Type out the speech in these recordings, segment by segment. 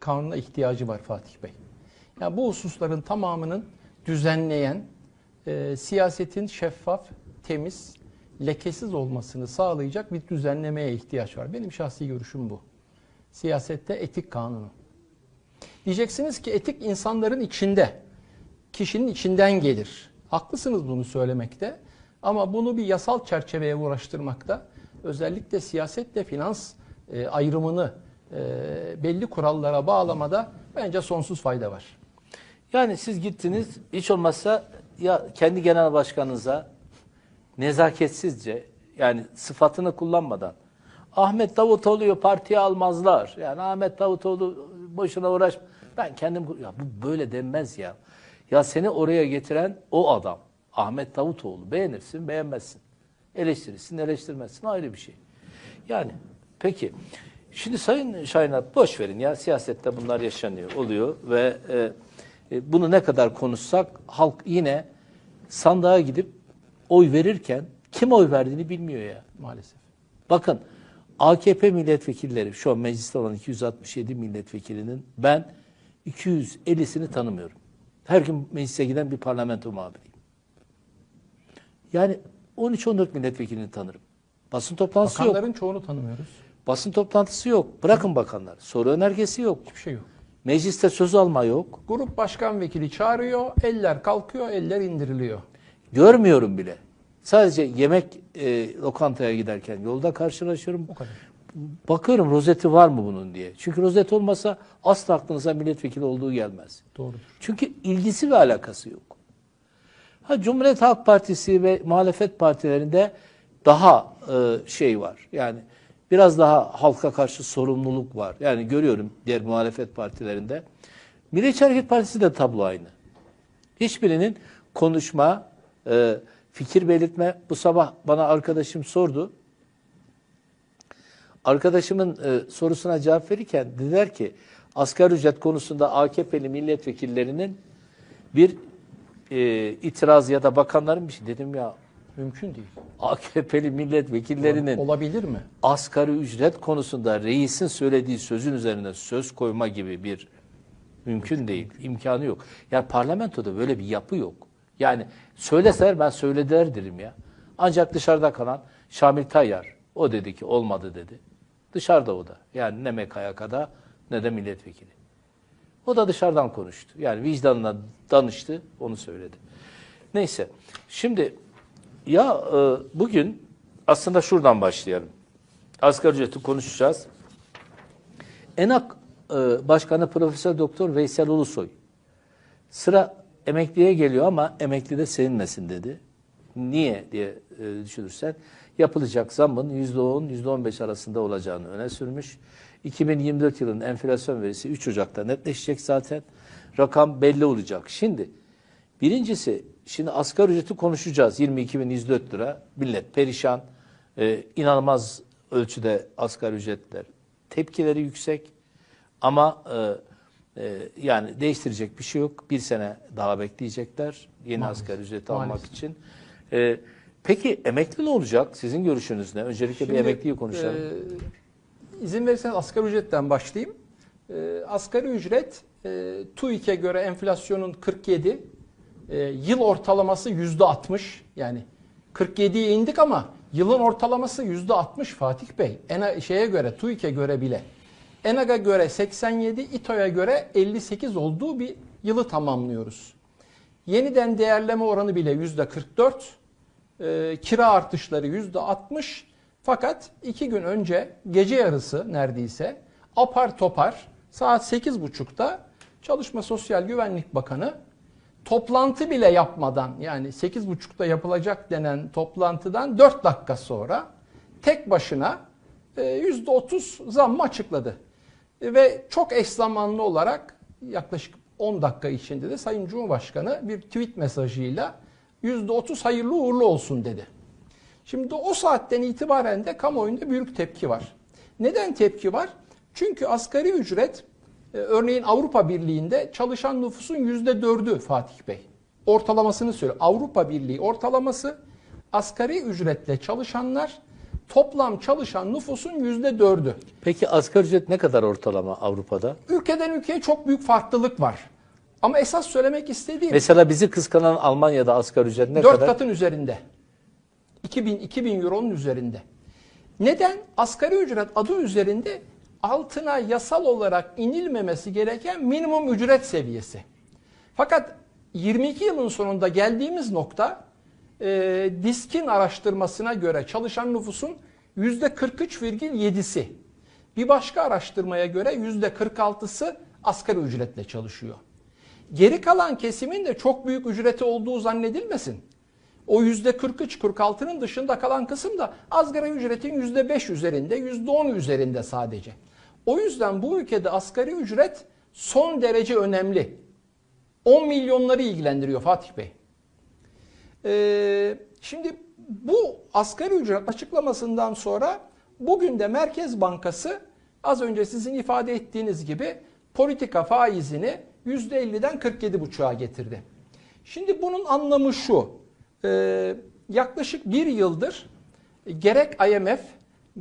kanuna ihtiyacı var Fatih Bey. Yani bu hususların tamamının düzenleyen, e, siyasetin şeffaf, temiz, lekesiz olmasını sağlayacak bir düzenlemeye ihtiyaç var. Benim şahsi görüşüm bu. Siyasette etik kanunu. Diyeceksiniz ki etik insanların içinde, kişinin içinden gelir. Haklısınız bunu söylemekte. Ama bunu bir yasal çerçeveye uğraştırmakta, özellikle siyasetle finans e, ayrımını e, belli kurallara bağlamada bence sonsuz fayda var. Yani siz gittiniz hiç olmazsa ya kendi genel başkanınıza nezaketsizce yani sıfatını kullanmadan Ahmet Davutoğlu'yu partiye almazlar. Yani Ahmet Davutoğlu boşuna uğraş. Ben kendim ya bu böyle denmez ya. Ya seni oraya getiren o adam. Ahmet Davutoğlu. Beğenirsin, beğenmezsin. Eleştirirsin, eleştirmezsin. Ayrı bir şey. Yani peki. Şimdi Sayın Şahinat boş verin ya. Siyasette bunlar yaşanıyor, oluyor ve e, e, bunu ne kadar konuşsak halk yine sandığa gidip oy verirken kim oy verdiğini bilmiyor ya. Maalesef. Bakın AKP milletvekilleri şu an mecliste olan 267 milletvekilinin ben 250'sini tanımıyorum. Her gün meclise giden bir parlamento muhabiriyim. Yani 13-14 milletvekilini tanırım. Basın toplantısı yok. Bakanların çoğunu tanımıyoruz. Basın toplantısı yok. Bırakın bakanlar. Soru önergesi yok. Hiçbir şey yok. Mecliste söz alma yok. Grup başkan vekili çağırıyor, eller kalkıyor, eller indiriliyor. Görmüyorum bile. Sadece yemek e, lokantaya giderken yolda karşılaşıyorum. O kadar. Bakıyorum rozeti var mı bunun diye. Çünkü rozet olmasa asla aklınıza milletvekili olduğu gelmez. Doğrudur. Çünkü ilgisi ve alakası yok. Ha Cumhuriyet Halk Partisi ve muhalefet partilerinde daha e, şey var. Yani biraz daha halka karşı sorumluluk var. Yani görüyorum diğer muhalefet partilerinde. Milliyetçi Hareket Partisi de tablo aynı. Hiçbirinin konuşma, e, fikir belirtme. Bu sabah bana arkadaşım sordu. Arkadaşımın e, sorusuna cevap verirken dediler ki asgari ücret konusunda AKP'li milletvekillerinin bir e, itiraz ya da bakanların bir şey dedim ya Mümkün değil. AKP'li milletvekillerinin Olabilir mi? asgari ücret konusunda reisin söylediği sözün üzerine söz koyma gibi bir mümkün değil, imkanı yok. Yani parlamentoda böyle bir yapı yok. Yani söyleseler ben söylediler derim ya. Ancak dışarıda kalan Şamil Tayyar o dedi ki olmadı dedi. Dışarıda o da. Yani ne MKYK'da ne de milletvekili. O da dışarıdan konuştu. Yani vicdanına danıştı, onu söyledi. Neyse. Şimdi ya e, bugün aslında şuradan başlayalım. Asgari ücreti konuşacağız. ENAK e, Başkanı Profesör Doktor Veysel Ulusoy sıra emekliye geliyor ama emekli de sevinmesin dedi. Niye diye e, düşünürsen yapılacak zammın %10 %15 arasında olacağını öne sürmüş. 2024 yılının enflasyon verisi 3 Ocak'ta netleşecek zaten. Rakam belli olacak. Şimdi birincisi şimdi asgari ücreti konuşacağız. 22.104 lira. Millet perişan. Ee, inanılmaz ölçüde asgari ücretler. Tepkileri yüksek. Ama e, e, yani değiştirecek bir şey yok. Bir sene daha bekleyecekler yeni Maalesef. asgari ücreti Maalesef. almak için. E, peki emekli ne olacak? Sizin görüşünüz ne? Öncelikle bir Şimdi, emekliyi konuşalım. e, izin verirseniz asgari ücretten başlayayım. E, asgari ücret e, TÜİK'e göre enflasyonun 47, e, yıl ortalaması yüzde 60. Yani 47'ye indik ama yılın ortalaması yüzde 60 Fatih Bey. ENA, şeye göre, TÜİK'e göre bile. ENAG'a göre 87, İTO'ya göre 58 olduğu bir yılı tamamlıyoruz. Yeniden değerleme oranı bile yüzde 44. Ee, kira artışları yüzde 60. Fakat iki gün önce gece yarısı neredeyse apar topar saat 8.30'da Çalışma Sosyal Güvenlik Bakanı toplantı bile yapmadan yani 8.30'da yapılacak denen toplantıdan 4 dakika sonra tek başına e, %30 zammı açıkladı. E, Ve çok eş zamanlı olarak yaklaşık 10 dakika içinde de Sayın Cumhurbaşkanı bir tweet mesajıyla %30 hayırlı uğurlu olsun dedi. Şimdi o saatten itibaren de kamuoyunda büyük tepki var. Neden tepki var? Çünkü asgari ücret e, örneğin Avrupa Birliği'nde çalışan nüfusun %4'ü Fatih Bey. Ortalamasını söylüyor. Avrupa Birliği ortalaması asgari ücretle çalışanlar toplam çalışan nüfusun yüzde dördü. Peki asgari ücret ne kadar ortalama Avrupa'da? Ülkeden ülkeye çok büyük farklılık var. Ama esas söylemek istediğim Mesela bizi kıskanan Almanya'da asgari ücret ne 4 kadar? katın üzerinde. 2000 2000 euronun üzerinde. Neden? Asgari ücret adı üzerinde altına yasal olarak inilmemesi gereken minimum ücret seviyesi. Fakat 22 yılın sonunda geldiğimiz nokta e, Disk'in araştırmasına göre çalışan nüfusun %43,7'si. Bir başka araştırmaya göre %46'sı asgari ücretle çalışıyor. Geri kalan kesimin de çok büyük ücreti olduğu zannedilmesin. O %43-46'nın dışında kalan kısım da asgari ücretin %5 üzerinde, %10 üzerinde sadece. O yüzden bu ülkede asgari ücret son derece önemli. 10 milyonları ilgilendiriyor Fatih Bey. Ee, şimdi bu asgari ücret açıklamasından sonra bugün de Merkez Bankası az önce sizin ifade ettiğiniz gibi politika faizini %50'den 47,5'a getirdi. Şimdi bunun anlamı şu. Ee, yaklaşık bir yıldır gerek IMF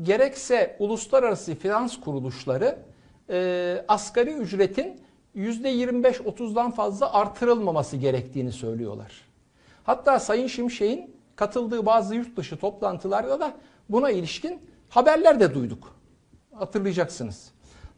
gerekse uluslararası finans kuruluşları e, asgari ücretin %25-30'dan fazla artırılmaması gerektiğini söylüyorlar. Hatta Sayın Şimşek'in katıldığı bazı yurt dışı toplantılarda da buna ilişkin haberler de duyduk. Hatırlayacaksınız.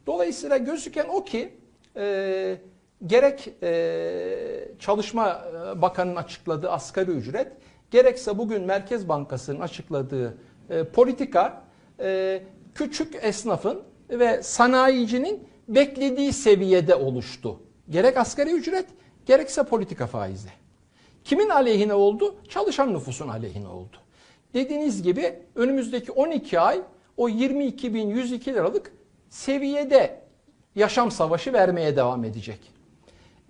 Dolayısıyla gözüken o ki e, gerek e, Çalışma e, Bakanı'nın açıkladığı asgari ücret gerekse bugün Merkez Bankası'nın açıkladığı e, politika e, küçük esnafın ve sanayicinin beklediği seviyede oluştu. Gerek asgari ücret gerekse politika faizi. Kimin aleyhine oldu? Çalışan nüfusun aleyhine oldu. Dediğiniz gibi önümüzdeki 12 ay o 22.102 liralık seviyede yaşam savaşı vermeye devam edecek.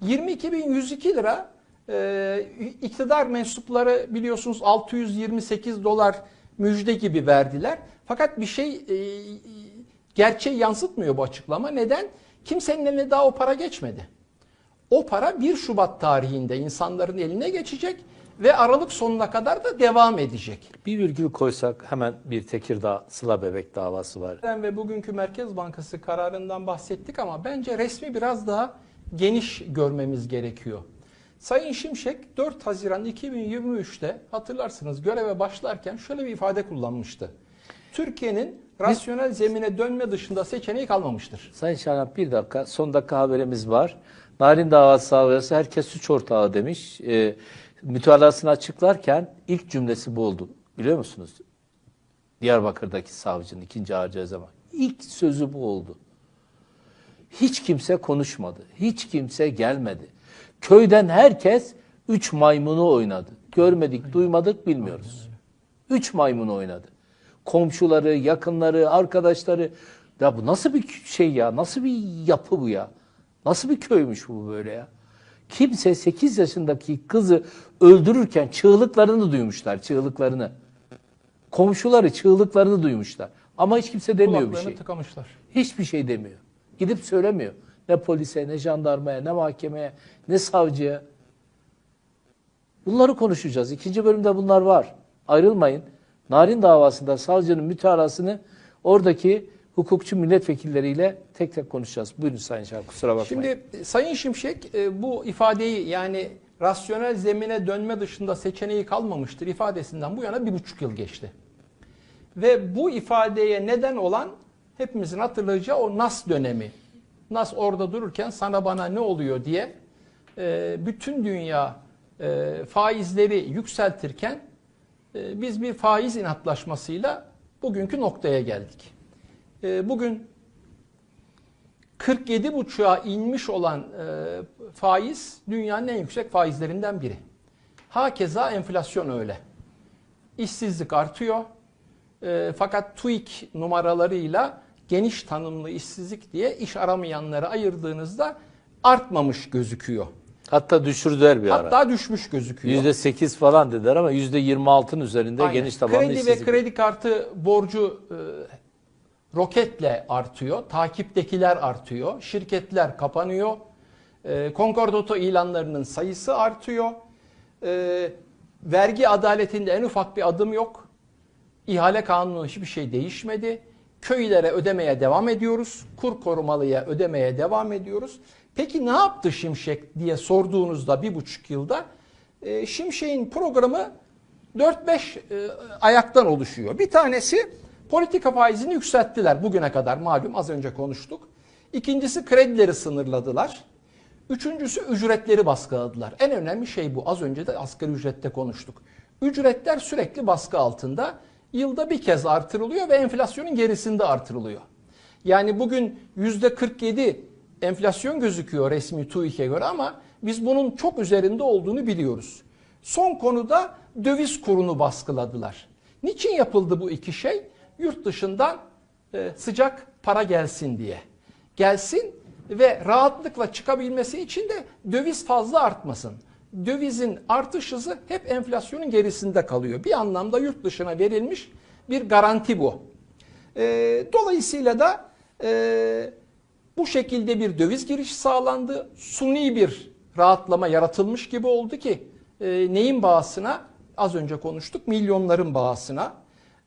22.102 lira e, iktidar mensupları biliyorsunuz 628 dolar müjde gibi verdiler. Fakat bir şey e, gerçeği yansıtmıyor bu açıklama. Neden? Kimsenin eline daha o para geçmedi. O para 1 Şubat tarihinde insanların eline geçecek ve Aralık sonuna kadar da devam edecek. Bir virgül koysak hemen bir Tekirdağ Sıla Bebek davası var. Ve bugünkü Merkez Bankası kararından bahsettik ama bence resmi biraz daha geniş görmemiz gerekiyor. Sayın Şimşek 4 Haziran 2023'te hatırlarsınız göreve başlarken şöyle bir ifade kullanmıştı. Türkiye'nin rasyonel zemine dönme dışında seçeneği kalmamıştır. Sayın Şahan bir dakika son dakika haberimiz var. Narin davası davası herkes suç ortağı demiş. E, mütalasını açıklarken ilk cümlesi bu oldu. Biliyor musunuz? Diyarbakır'daki savcının ikinci ağır ceza İlk sözü bu oldu. Hiç kimse konuşmadı. Hiç kimse gelmedi. Köyden herkes üç maymunu oynadı. Görmedik, duymadık, bilmiyoruz. Üç maymunu oynadı. Komşuları, yakınları, arkadaşları. Ya bu nasıl bir şey ya? Nasıl bir yapı bu ya? Nasıl bir köymüş bu böyle ya? Kimse 8 yaşındaki kızı öldürürken çığlıklarını duymuşlar, çığlıklarını. Komşuları çığlıklarını duymuşlar. Ama hiç kimse demiyor bir şey. tıkamışlar. Hiçbir şey demiyor. Gidip söylemiyor. Ne polise, ne jandarmaya, ne mahkemeye, ne savcıya. Bunları konuşacağız. İkinci bölümde bunlar var. Ayrılmayın. Narin davasında savcının mütalasını oradaki hukukçu milletvekilleriyle tek tek konuşacağız. Buyurun Sayın Şah, kusura bakmayın. Şimdi Sayın Şimşek e, bu ifadeyi yani rasyonel zemine dönme dışında seçeneği kalmamıştır ifadesinden bu yana bir buçuk yıl geçti. Ve bu ifadeye neden olan hepimizin hatırlayacağı o Nas dönemi. Nas orada dururken sana bana ne oluyor diye e, bütün dünya e, faizleri yükseltirken e, biz bir faiz inatlaşmasıyla bugünkü noktaya geldik. E, bugün 47,5'a inmiş olan e, faiz dünyanın en yüksek faizlerinden biri. Hakeza enflasyon öyle. İşsizlik artıyor. E, fakat TÜİK numaralarıyla geniş tanımlı işsizlik diye iş aramayanları ayırdığınızda artmamış gözüküyor. Hatta düşürdüler bir ara. Hatta düşmüş gözüküyor. %8 falan dediler ama %26'ın üzerinde Aynen. geniş tabanlı Kredi ve işsizlik. kredi kartı borcu e, roketle artıyor. Takiptekiler artıyor. Şirketler kapanıyor. E, Konkordato ilanlarının sayısı artıyor. E, vergi adaletinde en ufak bir adım yok. İhale kanunu hiçbir şey değişmedi. Köylere ödemeye devam ediyoruz. Kur korumalıya ödemeye devam ediyoruz. Peki ne yaptı Şimşek diye sorduğunuzda bir buçuk yılda e, Şimşek'in programı 4-5 e, ayaktan oluşuyor. Bir tanesi politika faizini yükselttiler bugüne kadar malum az önce konuştuk. İkincisi kredileri sınırladılar. Üçüncüsü ücretleri baskıladılar. En önemli şey bu. Az önce de asgari ücrette konuştuk. Ücretler sürekli baskı altında. Yılda bir kez artırılıyor ve enflasyonun gerisinde artırılıyor. Yani bugün yüzde 47 enflasyon gözüküyor resmi TÜİK'e göre ama biz bunun çok üzerinde olduğunu biliyoruz. Son konuda döviz kurunu baskıladılar. Niçin yapıldı bu iki şey? Yurt dışından e, sıcak para gelsin diye. Gelsin ve rahatlıkla çıkabilmesi için de döviz fazla artmasın. Dövizin artış hızı hep enflasyonun gerisinde kalıyor. Bir anlamda yurt dışına verilmiş bir garanti bu. E, dolayısıyla da e, bu şekilde bir döviz girişi sağlandı. Suni bir rahatlama yaratılmış gibi oldu ki e, neyin bağısına? Az önce konuştuk milyonların bağısına.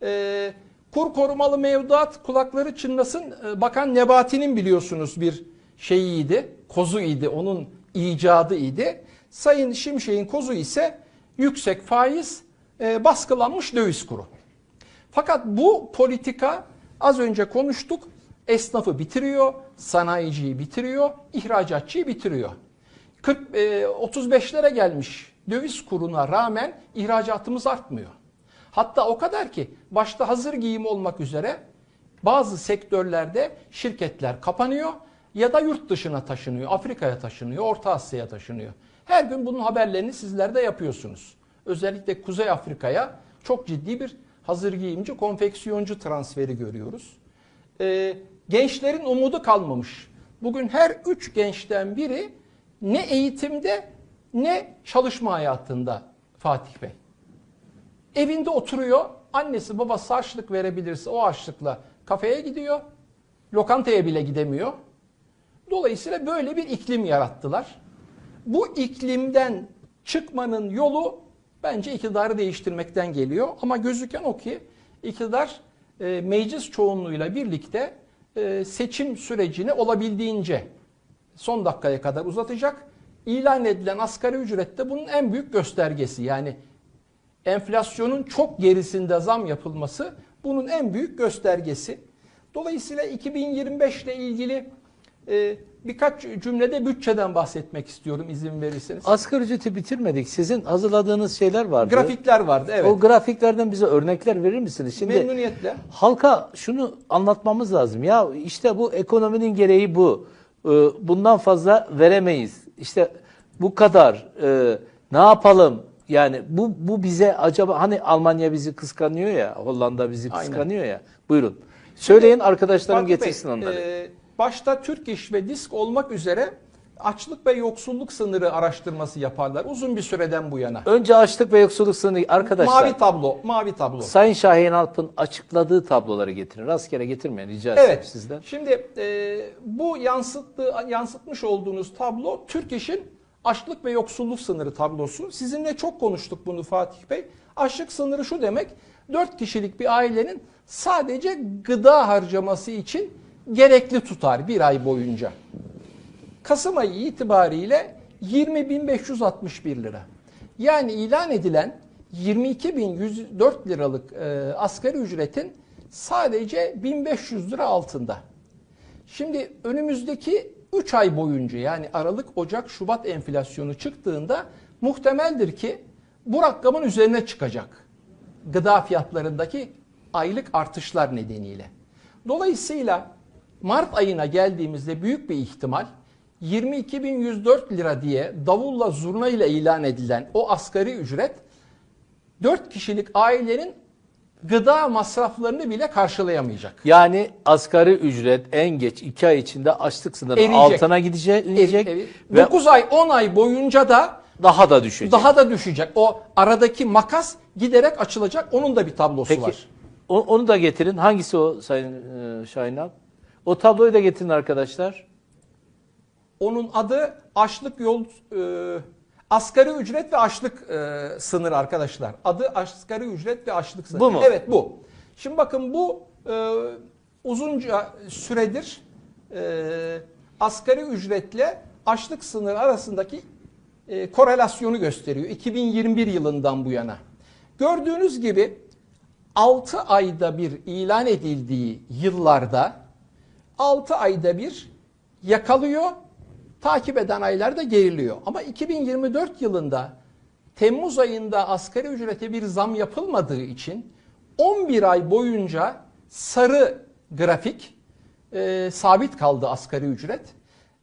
E, kur korumalı mevduat kulakları çınlasın. E, Bakan Nebati'nin biliyorsunuz bir şeyiydi, kozu idi, onun icadı idi. Sayın Şimşek'in kozu ise yüksek faiz, e, baskılanmış döviz kuru. Fakat bu politika az önce konuştuk esnafı bitiriyor, sanayiciyi bitiriyor, ihracatçıyı bitiriyor. 40 e, 35'lere gelmiş döviz kuruna rağmen ihracatımız artmıyor. Hatta o kadar ki başta hazır giyim olmak üzere bazı sektörlerde şirketler kapanıyor ya da yurt dışına taşınıyor, Afrika'ya taşınıyor, Orta Asya'ya taşınıyor. Her gün bunun haberlerini sizler de yapıyorsunuz. Özellikle Kuzey Afrika'ya çok ciddi bir hazır giyimci, konfeksiyoncu transferi görüyoruz. Ee, gençlerin umudu kalmamış. Bugün her üç gençten biri ne eğitimde ne çalışma hayatında Fatih Bey. Evinde oturuyor, annesi babası harçlık verebilirse o harçlıkla kafeye gidiyor, lokantaya bile gidemiyor. Dolayısıyla böyle bir iklim yarattılar. Bu iklimden çıkmanın yolu bence iktidarı değiştirmekten geliyor. Ama gözüken o ki iktidar e, meclis çoğunluğuyla birlikte e, seçim sürecini olabildiğince son dakikaya kadar uzatacak. İlan edilen asgari ücret de bunun en büyük göstergesi. Yani enflasyonun çok gerisinde zam yapılması bunun en büyük göstergesi. Dolayısıyla 2025 ile ilgili e, birkaç cümlede bütçeden bahsetmek istiyorum izin verirseniz. Asgari ücreti bitirmedik. Sizin hazırladığınız şeyler vardı. Grafikler vardı evet. O grafiklerden bize örnekler verir misiniz? Şimdi Memnuniyetle. halka şunu anlatmamız lazım. Ya işte bu ekonominin gereği bu. Ee, Bundan fazla veremeyiz. İşte bu kadar. Ee, Ne yapalım? Yani bu bu bize acaba hani Almanya bizi kıskanıyor ya, Hollanda bizi Aynen. kıskanıyor ya. Buyurun. Söyleyin arkadaşlarım Bey, getirsin onları. e, başta Türk İş ve Disk olmak üzere açlık ve yoksulluk sınırı araştırması yaparlar uzun bir süreden bu yana. Önce açlık ve yoksulluk sınırı arkadaşlar. Mavi tablo, mavi tablo. Sayın Şahin Alp'ın açıkladığı tabloları getirin. Rastgele getirmeyin rica etsem Evet. sizden. Şimdi e, bu yansıttığı, yansıtmış olduğunuz tablo Türk İş'in açlık ve yoksulluk sınırı tablosu. Sizinle çok konuştuk bunu Fatih Bey. Açlık sınırı şu demek. 4 kişilik bir ailenin sadece gıda harcaması için gerekli tutar bir ay boyunca. Kasım ayı itibariyle 20.561 lira. Yani ilan edilen 22.104 liralık e, asgari ücretin sadece 1500 lira altında. Şimdi önümüzdeki 3 ay boyunca yani Aralık, Ocak, Şubat enflasyonu çıktığında muhtemeldir ki bu rakamın üzerine çıkacak. Gıda fiyatlarındaki aylık artışlar nedeniyle. Dolayısıyla Mart ayına geldiğimizde büyük bir ihtimal 22.104 lira diye davulla zurna ile ilan edilen o asgari ücret 4 kişilik ailenin gıda masraflarını bile karşılayamayacak. Yani asgari ücret en geç 2 ay içinde açlık sınırının Eriyecek. altına gidecek, Evet, ve 9 ay 10 ay boyunca da daha da düşecek. daha da düşecek. O aradaki makas giderek açılacak. Onun da bir tablosu Peki var. onu da getirin. Hangisi o Sayın e, Şahin Alp? O tabloyu da getirin arkadaşlar. Onun adı açlık yol e, asgari ücret ve açlık e, sınırı arkadaşlar. Adı asgari ücret ve açlık sınırı. Bu mu? Evet bu. Şimdi bakın bu e, uzunca süredir e, asgari ücretle açlık sınırı arasındaki e, korelasyonu gösteriyor. 2021 yılından bu yana. Gördüğünüz gibi 6 ayda bir ilan edildiği yıllarda 6 ayda bir yakalıyor, takip eden aylarda geriliyor. Ama 2024 yılında Temmuz ayında asgari ücrete bir zam yapılmadığı için 11 ay boyunca sarı grafik e, sabit kaldı asgari ücret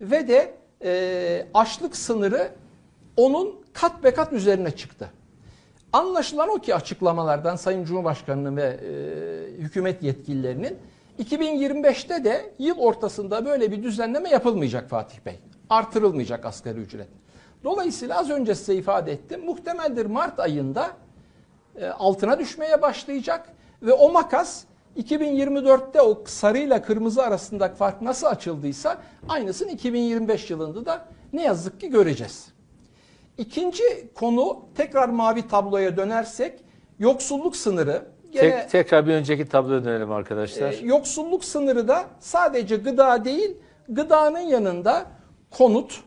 ve de e, açlık sınırı onun kat be kat üzerine çıktı. Anlaşılan o ki açıklamalardan Sayın Cumhurbaşkanı'nın ve e, hükümet yetkililerinin 2025'te de yıl ortasında böyle bir düzenleme yapılmayacak Fatih Bey. Artırılmayacak asgari ücret. Dolayısıyla az önce size ifade ettim. Muhtemeldir Mart ayında e, altına düşmeye başlayacak ve o makas 2024'te o sarıyla kırmızı arasındaki fark nasıl açıldıysa aynısını 2025 yılında da ne yazık ki göreceğiz. İkinci konu tekrar mavi tabloya dönersek yoksulluk sınırı. Gene Tek, tekrar bir önceki tabloya dönelim arkadaşlar. e, yoksulluk sınırı da sadece gıda değil, gıdanın yanında konut,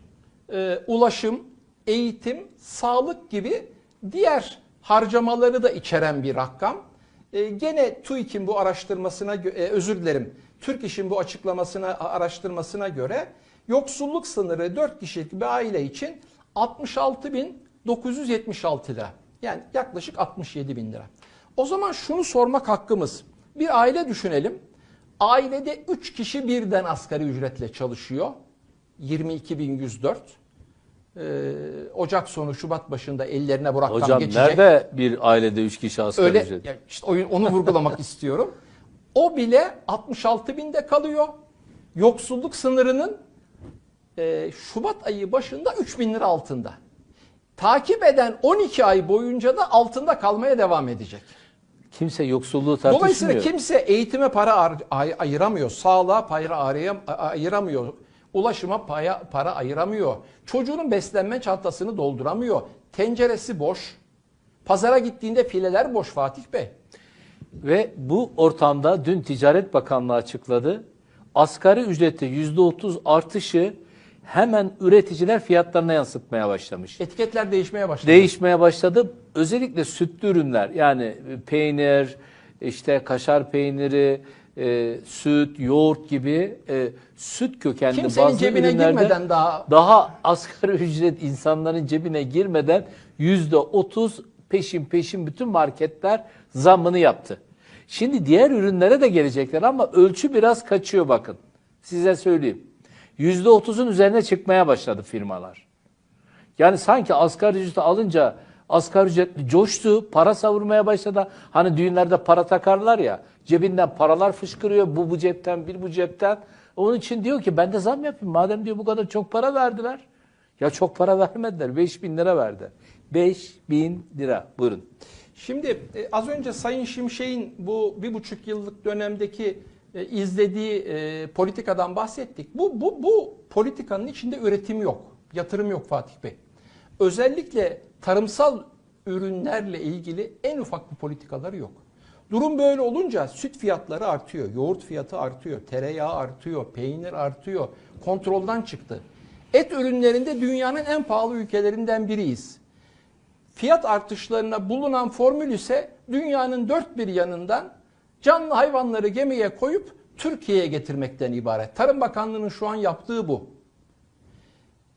e, ulaşım, eğitim, sağlık gibi diğer harcamaları da içeren bir rakam. E, gene TÜİK'in bu araştırmasına, e, özür dilerim, Türk İş'in bu açıklamasına, araştırmasına göre yoksulluk sınırı 4 kişilik bir aile için 66.976 lira. Yani yaklaşık 67 bin lira. O zaman şunu sormak hakkımız. Bir aile düşünelim. Ailede 3 kişi birden asgari ücretle çalışıyor. 22.104. Ee, Ocak sonu Şubat başında ellerine bu rakam Hocam geçecek. nerede bir ailede 3 kişi asgari Öyle ücret? ya işte onu vurgulamak istiyorum. O bile 66 binde kalıyor. Yoksulluk sınırının e, Şubat ayı başında 3 bin lira altında. Takip eden 12 ay boyunca da altında kalmaya devam edecek. Kimse yoksulluğu tartışmıyor. Dolayısıyla kimse eğitime para ar- ay- ayıramıyor, sağlığa para ayıramıyor, ulaşıma paya, para ayıramıyor, çocuğunun beslenme çantasını dolduramıyor, tenceresi boş, pazara gittiğinde fileler boş Fatih Bey. Ve bu ortamda dün Ticaret Bakanlığı açıkladı. Asgari ücrette %30 artışı hemen üreticiler fiyatlarına yansıtmaya başlamış. Etiketler değişmeye başladı. Değişmeye başladı. Özellikle sütlü ürünler yani peynir, işte kaşar peyniri, e, süt, yoğurt gibi e, süt kökenli Kimsenin bazı cebine girmeden daha daha asgari ücret insanların cebine girmeden yüzde otuz peşin peşin bütün marketler zammını yaptı. Şimdi diğer ürünlere de gelecekler ama ölçü biraz kaçıyor bakın. Size söyleyeyim. Yüzde otuzun üzerine çıkmaya başladı firmalar. Yani sanki asgari ücreti alınca asgari ücretli coştu, para savurmaya başladı. Hani düğünlerde para takarlar ya, cebinden paralar fışkırıyor, bu bu cepten, bir bu cepten. Onun için diyor ki ben de zam yapayım. Madem diyor bu kadar çok para verdiler. Ya çok para vermediler, 5 bin lira verdi. 5 bin lira, buyurun. Şimdi e, az önce Sayın Şimşek'in bu bir buçuk yıllık dönemdeki e, izlediği e, politikadan bahsettik. Bu, bu, bu politikanın içinde üretim yok, yatırım yok Fatih Bey. Özellikle tarımsal ürünlerle ilgili en ufak bir politikaları yok. Durum böyle olunca süt fiyatları artıyor, yoğurt fiyatı artıyor, tereyağı artıyor, peynir artıyor, kontrolden çıktı. Et ürünlerinde dünyanın en pahalı ülkelerinden biriyiz. Fiyat artışlarına bulunan formül ise dünyanın dört bir yanından canlı hayvanları gemiye koyup Türkiye'ye getirmekten ibaret. Tarım Bakanlığı'nın şu an yaptığı bu.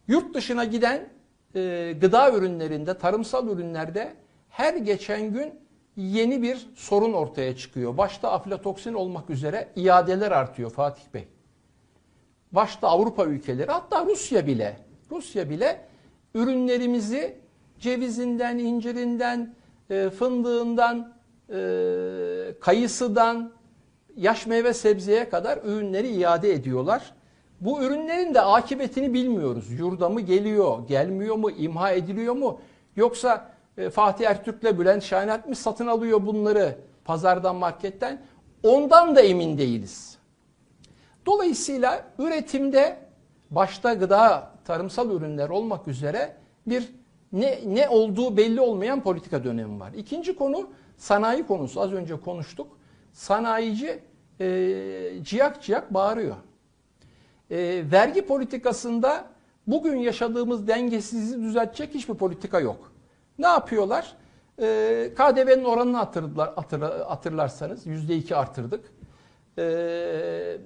Yurt dışına giden e, gıda ürünlerinde, tarımsal ürünlerde her geçen gün yeni bir sorun ortaya çıkıyor. Başta aflatoksin olmak üzere iadeler artıyor Fatih Bey. Başta Avrupa ülkeleri hatta Rusya bile Rusya bile ürünlerimizi cevizinden, incirinden, e, fındığından, e, kayısıdan, yaş meyve sebzeye kadar ürünleri iade ediyorlar. Bu ürünlerin de akıbetini bilmiyoruz. Yurda mı geliyor, gelmiyor mu, imha ediliyor mu? Yoksa e, Fatih Ertürk'le Bülent Şahinat mı satın alıyor bunları pazardan, marketten? Ondan da emin değiliz. Dolayısıyla üretimde başta gıda, tarımsal ürünler olmak üzere bir ne, ne olduğu belli olmayan politika dönemi var. İkinci konu sanayi konusu. Az önce konuştuk. sanayici e, ciyak ciyak bağırıyor. E, vergi politikasında bugün yaşadığımız dengesizliği düzeltecek hiçbir politika yok. Ne yapıyorlar? E, KDV'nin oranını hatırlar, hatır, hatırlarsanız %2 artırdık. E,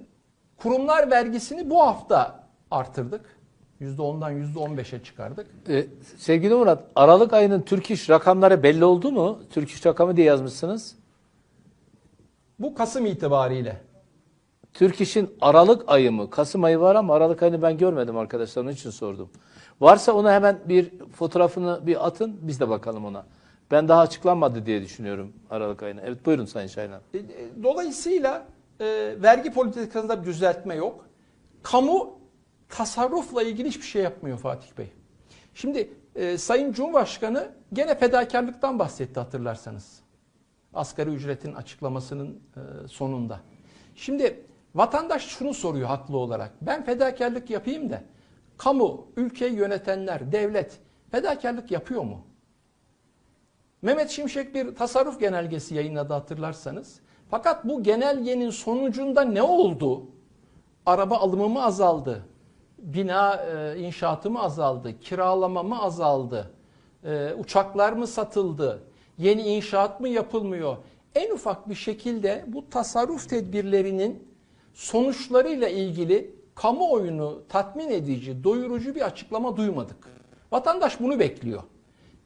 kurumlar vergisini bu hafta artırdık. %10'dan %15'e çıkardık. Ee, sevgili Murat, Aralık ayının Türk İş rakamları belli oldu mu? Türk İş rakamı diye yazmışsınız. Bu Kasım itibariyle. Türk İş'in Aralık ayı mı? Kasım ayı var ama Aralık ayını ben görmedim arkadaşlar. Onun için sordum. Varsa ona hemen bir fotoğrafını bir atın. Biz de bakalım ona. Ben daha açıklanmadı diye düşünüyorum Aralık ayına. Evet buyurun Sayın abi. E, e, Dolayısıyla e, vergi politikasında bir düzeltme yok. Kamu tasarrufla ilgili hiçbir şey yapmıyor Fatih Bey. Şimdi e, Sayın Cumhurbaşkanı gene fedakarlıktan bahsetti hatırlarsanız. Asgari ücretin açıklamasının e, sonunda. Şimdi vatandaş şunu soruyor haklı olarak. Ben fedakarlık yapayım da kamu, ülkeyi yönetenler, devlet fedakarlık yapıyor mu? Mehmet Şimşek bir tasarruf genelgesi yayınladı hatırlarsanız. Fakat bu genelgenin sonucunda ne oldu? Araba alımı mı azaldı? Bina e, inşaatı mı azaldı? Kiralama mı azaldı? E, uçaklar mı satıldı? Yeni inşaat mı yapılmıyor? En ufak bir şekilde bu tasarruf tedbirlerinin sonuçlarıyla ilgili kamuoyunu tatmin edici, doyurucu bir açıklama duymadık. Vatandaş bunu bekliyor.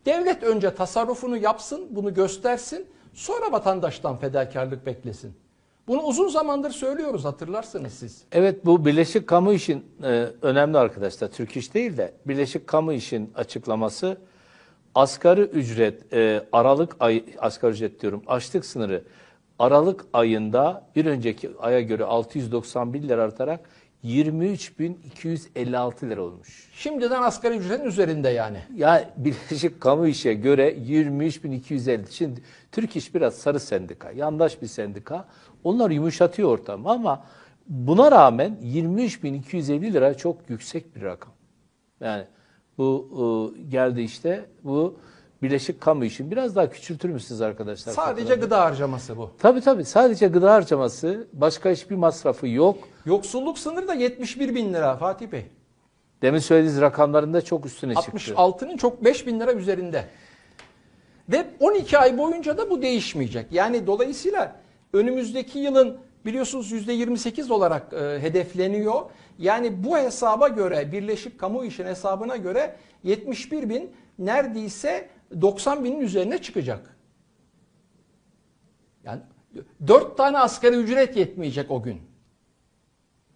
Devlet önce tasarrufunu yapsın, bunu göstersin, sonra vatandaştan fedakarlık beklesin. Bunu uzun zamandır söylüyoruz hatırlarsınız siz. Evet bu Birleşik Kamu İş'in e, önemli arkadaşlar. Türk İş değil de Birleşik Kamu İş'in açıklaması asgari ücret e, Aralık ay asgari ücret diyorum açlık sınırı Aralık ayında bir önceki aya göre 691 lira artarak 23.256 lira olmuş. Şimdiden asgari ücretin üzerinde yani. Ya Birleşik Kamu İş'e göre 23.250. Şimdi Türk İş biraz sarı sendika, yandaş bir sendika. Onlar yumuşatıyor ortamı ama buna rağmen 23.250 lira çok yüksek bir rakam. Yani bu e, geldi işte bu Birleşik Kamu İş'in biraz daha küçültür müsünüz arkadaşlar? Sadece faturaları? gıda harcaması bu. Tabii tabii sadece gıda harcaması başka hiçbir masrafı yok. Yoksulluk sınırı da 71 bin lira Fatih Bey. Demin söylediğiniz rakamların da çok üstüne çıktı. 66'nın çok 5 bin lira üzerinde. Ve 12 ay boyunca da bu değişmeyecek. Yani dolayısıyla önümüzdeki yılın biliyorsunuz %28 olarak e, hedefleniyor. Yani bu hesaba göre Birleşik Kamu İş'in hesabına göre 71 bin neredeyse 90 binin üzerine çıkacak. Yani 4 tane asgari ücret yetmeyecek o gün.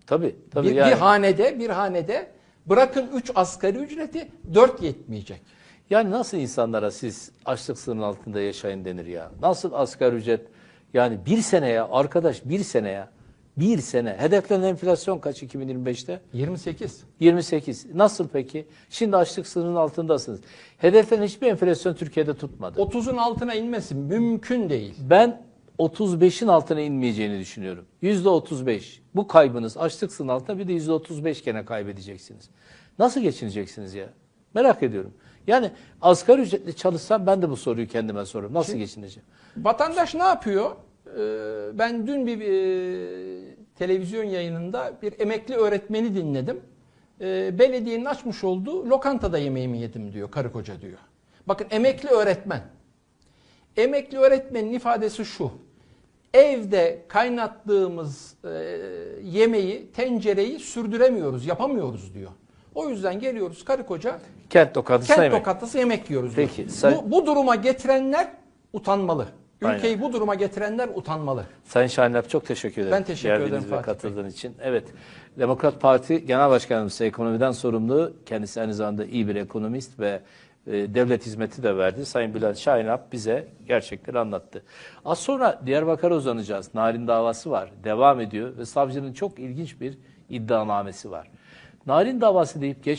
Tabii tabii Bir, yani. bir hanede bir hanede bırakın 3 asgari ücreti 4 yetmeyecek. Yani nasıl insanlara siz açlık sınırının altında yaşayın denir ya? Nasıl asgari ücret? Yani bir seneye arkadaş bir seneye bir sene. Hedeflenen enflasyon kaç 2025'te? 28. 28. Nasıl peki? Şimdi açlık sınırının altındasınız. Hedeflenen hiçbir enflasyon Türkiye'de tutmadı. 30'un altına inmesi mümkün değil. Ben 35'in altına inmeyeceğini düşünüyorum. %35. Bu kaybınız açlık sınırının altında bir de %35 gene kaybedeceksiniz. Nasıl geçineceksiniz ya? Merak ediyorum. Yani asgari ücretli çalışsam ben de bu soruyu kendime soruyorum. Nasıl geçineceğim? Vatandaş ne yapıyor? Ee, Ben dün bir e, televizyon yayınında bir emekli öğretmeni dinledim. Ee, Belediyenin açmış olduğu lokantada yemeğimi yedim diyor, karı koca diyor. Bakın emekli öğretmen. Emekli öğretmenin ifadesi şu. Evde kaynattığımız e, yemeği, tencereyi sürdüremiyoruz, yapamıyoruz diyor. O yüzden geliyoruz karı koca Kent lokantısına kent yemek. lokantası yemek yiyoruz. Peki, say- Bu, bu duruma getirenler utanmalı. Aynen. Ülkeyi bu duruma getirenler utanmalı. Sayın Şahin çok teşekkür ederim. Ben teşekkür ederim Geldiğiniz Fatih Bey. katıldığın için. Evet. Demokrat Parti Genel Başkanımız ekonomiden sorumlu. Kendisi aynı zamanda iyi bir ekonomist ve e, devlet hizmeti de verdi. Sayın Bülent Şahin Alp bize gerçekleri anlattı. Az sonra Diyarbakır'a uzanacağız. Narin davası var. Devam ediyor ve savcının çok ilginç bir iddianamesi var. Narin davası deyip geç